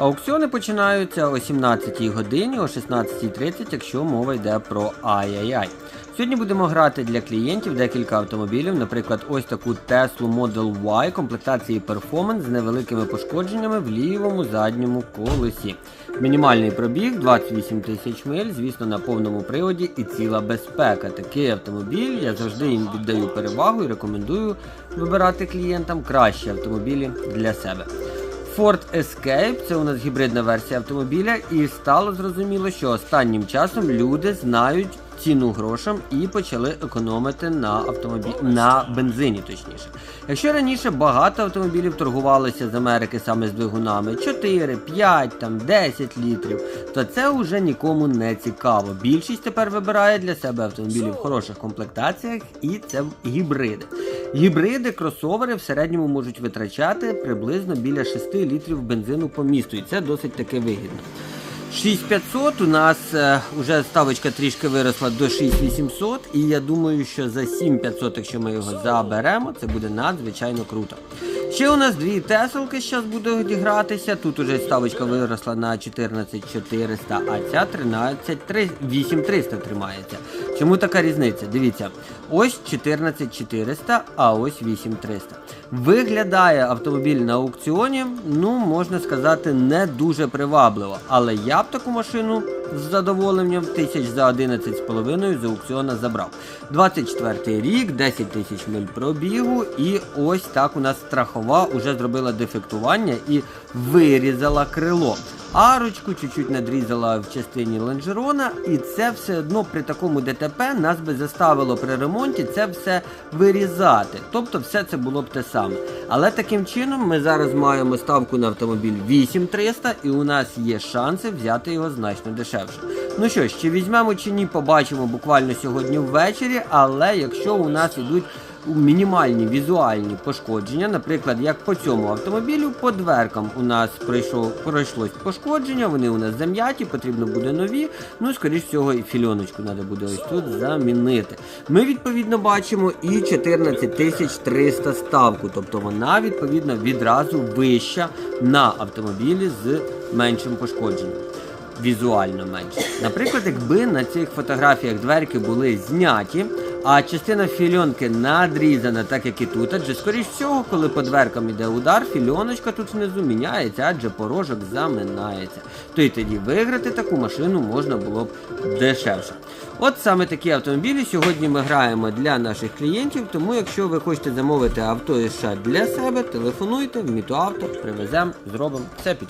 Аукціони починаються о 17 годині, о 16.30, якщо мова йде про ай-яй-яй. Сьогодні будемо грати для клієнтів декілька автомобілів, наприклад, ось таку Tesla Model Y комплектації Performance з невеликими пошкодженнями в лівому задньому колесі. Мінімальний пробіг 28 тисяч миль, звісно, на повному приводі і ціла безпека. Такий автомобіль я завжди їм віддаю перевагу і рекомендую вибирати клієнтам кращі автомобілі для себе. Ford Escape це у нас гібридна версія автомобіля, і стало зрозуміло, що останнім часом люди знають ціну грошам і почали економити на автомобілі на бензині, точніше. Якщо раніше багато автомобілів торгувалися з Америки саме з двигунами 4, 5, там 10 літрів, то це вже нікому не цікаво. Більшість тепер вибирає для себе автомобілі в хороших комплектаціях, і це гібриди. Гібриди, кросовери в середньому можуть витрачати приблизно біля 6 літрів бензину по місту, і це досить таки вигідно. 6500 у нас е, вже ставочка трішки виросла до 6800, і я думаю, що за 7500, якщо ми його заберемо, це буде надзвичайно круто. Ще у нас дві теселки зараз будуть гратися. Тут уже ставочка виросла на 14400, а ця 13800 тримається. Чому така різниця? Дивіться, ось 14400, а ось 8300. Виглядає автомобіль на аукціоні, ну можна сказати, не дуже привабливо. Але я б таку машину з задоволенням тисяч за 11,5 з аукціона забрав. 24 рік, 10 тисяч миль пробігу, і ось так у нас страхова уже зробила дефектування і вирізала крило. Арочку чуть-чуть надрізала в частині лонжерона, і це все одно при такому ДТП нас би заставило при ремонті це все вирізати. Тобто все це було б те саме. Але таким чином ми зараз маємо ставку на автомобіль 8300 і у нас є шанси взяти його значно дешевше. Ну що ж, чи візьмемо чи ні, побачимо буквально сьогодні ввечері, але якщо у нас ідуть мінімальні візуальні пошкодження, наприклад, як по цьому автомобілю, по дверкам у нас пройшло, пройшлось пошкодження, вони у нас зам'яті, потрібно буде нові. Ну, скоріш всього, і фільоночку треба буде ось тут замінити. Ми відповідно бачимо і 14300 ставку, тобто вона відповідно відразу вища на автомобілі з меншим пошкодженням. Візуально менше. Наприклад, якби на цих фотографіях дверки були зняті, а частина фільонки надрізана, так як і тут, адже скоріш всього, коли по дверкам йде удар, фільоночка тут внизу міняється, адже порожок заминається. То й тоді виграти таку машину можна було б дешевше. От саме такі автомобілі сьогодні ми граємо для наших клієнтів, тому якщо ви хочете замовити авто із США для себе, телефонуйте в Мітуавто, привеземо, зробимо все під.